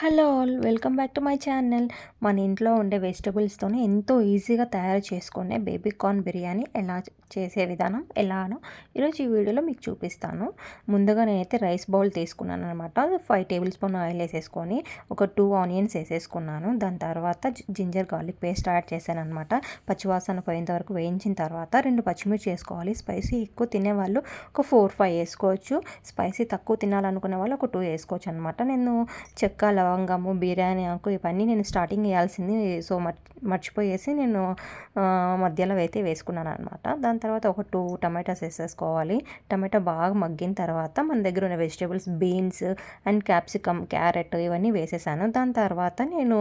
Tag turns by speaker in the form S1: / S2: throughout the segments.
S1: Hello all welcome back to my channel. మన ఇంట్లో ఉండే వెజిటబుల్స్తోనే ఎంతో ఈజీగా తయారు చేసుకునే బేబీ కార్న్ బిర్యానీ ఎలా చేసే విధానం ఎలానో ఈరోజు ఈ వీడియోలో మీకు చూపిస్తాను. ముందుగా నేనైతే రైస్ బౌల్ తీసుకున్నాను అనమాట ఫైవ్ టేబుల్ స్పూన్ ఆయిల్ వేసేసుకొని ఒక టూ ఆనియన్స్ వేసేసుకున్నాను. దాని తర్వాత జింజర్ గార్లిక్ పేస్ట్ యాడ్ చేశాను అనమాట పచ్చివాసన పోయేంత వరకు వేయించిన తర్వాత రెండు పచ్చిమిర్చి వేసుకోవాలి. స్పైసీ ఎక్కువ తినేవాళ్ళు ఒక ఫోర్ ఫైవ్ వేసుకోవచ్చు. స్పైసీ తక్కువ తినాలనుకునే వాళ్ళు ఒక టూ వేసుకోవచ్చు అనమాట నేను చెక్క లవంగము బిర్యానీ ఆకు ఇవన్నీ నేను స్టార్టింగ్ వేయాల్సింది సో మర్చిపోయేసి నేను మధ్యలో అయితే వేసుకున్నాను అనమాట దాని తర్వాత ఒక టూ టమాటాస్ వేసేసుకోవాలి. టమాటా బాగా మగ్గిన తర్వాత మన దగ్గర ఉన్న vegetables beans and capsicum carrot ఇవన్నీ వేసేసాను. దాని తర్వాత నేను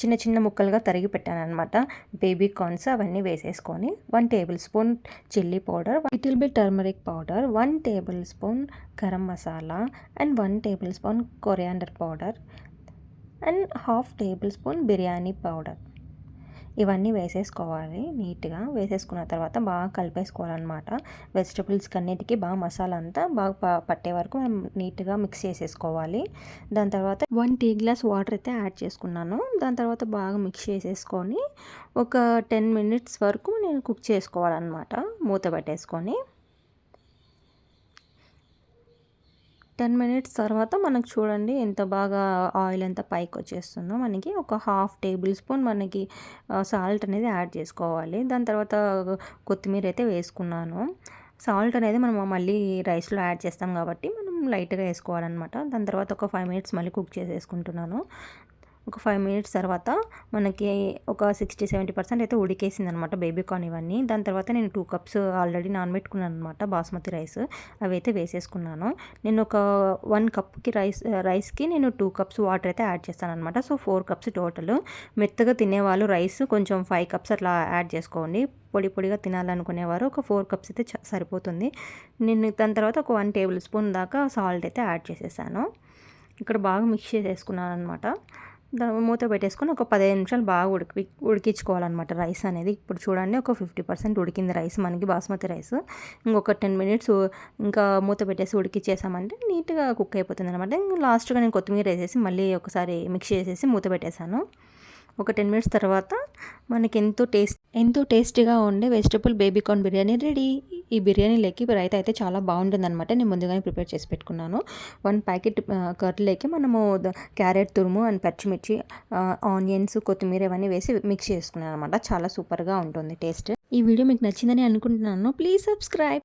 S1: చిన్న చిన్న ముక్కలుగా తరిగి పెట్టాను అనమాట బేబీ కార్న్స్ అవన్నీ వేసేసుకొని one tablespoon chilli powder little bit turmeric powder one tablespoon garam masala and one tablespoon coriander powder and half tablespoon biryani powder. ఇవన్నీ వేసేసుకోవాలి నీట్గా. వేసేసుకున్న తర్వాత బాగా కలిపేసుకోవాలన్నమాట. వెజిటబుల్స్కి అన్నిటికీ బాగా మసాలా అంతా బాగా పట్టే వరకు మనం నీట్గా మిక్స్ చేసేసుకోవాలి. దాని తర్వాత వన్ టీ గ్లాస్ వాటర్ అయితే యాడ్ చేసుకున్నాను. దాని తర్వాత బాగా మిక్స్ చేసేసుకొని ఒక టెన్ మినిట్స్ వరకు నేను కుక్ చేసుకోవాలన్నమాట. మూత పెట్టేసుకొని. టెన్ మినిట్స్ తర్వాత మనకు చూడండి ఎంత బాగా ఆయిల్ ఎంత పైకి వచ్చేస్తుందో. మనకి ఒక హాఫ్ టేబుల్ స్పూన్ మనకి సాల్ట్ అనేది యాడ్ చేసుకోవాలి. దాని తర్వాత కొత్తిమీర అయితే వేసుకున్నాను. సాల్ట్ అనేది మనం మళ్ళీ రైస్లో యాడ్ చేస్తాం కాబట్టి మనం లైట్గా వేసుకోవాలన్నమాట. దాని తర్వాత ఒక ఫైవ్ మినిట్స్ మళ్ళీ కుక్ చేసేసుకుంటున్నాను. ఒక ఫైవ్ మినిట్స్ తర్వాత మనకి ఒక సిక్స్టీ సెవెంటీ పర్సెంట్ అయితే ఉడికేసింది అనమాట బేబీ కార్న్ ఇవన్నీ. దాని తర్వాత నేను టూ కప్స్ ఆల్రెడీ నానబెట్టుకున్నాను అనమాట బాస్మతి రైస్ అవి అయితే వేసేసుకున్నాను. నేను ఒక వన్ కప్కి రైస్ రైస్కి నేను టూ కప్స్ వాటర్ అయితే యాడ్ చేస్తాను అనమాట సో ఫోర్ కప్స్ టోటల్ మెత్తగా తినేవాళ్ళు రైస్ కొంచెం ఫైవ్ కప్స్ అట్లా యాడ్ చేసుకోండి. పొడి పొడిగా తినాలనుకునేవారు ఒక ఫోర్ కప్స్ అయితే సరిపోతుంది. నేను దాని తర్వాత ఒక వన్ టేబుల్ స్పూన్ దాకా సాల్ట్ అయితే యాడ్ చేసేసాను. ఇక్కడ బాగా మిక్స్ చేసేసుకున్నాను అనమాట మూత పెట్టేసుకొని ఒక పదిహేను నిమిషాలు బాగా ఉడికి ఉడికించుకోవాలన్నమాట రైస్ అనేది. ఇప్పుడు చూడండి ఒక ఫిఫ్టీ పర్సెంట్ ఉడికింది రైస్ మనకి బాస్మతి రైస్. ఇంకొక టెన్ మినిట్స్ ఇంకా మూత పెట్టేసి ఉడికిచ్చేసామంటే నీట్గా కుక్ అయిపోతుంది అనమాట ఇంకా లాస్ట్గా నేను కొత్తిమీర వేసేసి మళ్ళీ ఒకసారి మిక్స్ చేసేసి మూత పెట్టేశాను ఒక టెన్ మినిట్స్ తర్వాత మనకి ఎంతో టేస్ట్ ఎంతో టేస్టీగా ఉండే వెజిటబుల్ బేబీకార్న్ బిర్యానీ రెడీ. ఈ బిర్యానీలోకి రైతా అయితే చాలా బాగుంటుంది అనమాట నేను ముందుగానే ప్రిపేర్ చేసి పెట్టుకున్నాను. వన్ ప్యాకెట్ కర్రీలోకి మనము క్యారెట్ తురుము అండ్ పచ్చిమిర్చి ఆనియన్స్ కొత్తిమీర ఇవన్నీ వేసి మిక్స్ చేసుకున్నాను అనమాట చాలా సూపర్గా ఉంటుంది టేస్ట్. ఈ వీడియో మీకు నచ్చిందని అనుకుంటున్నాను. Please subscribe.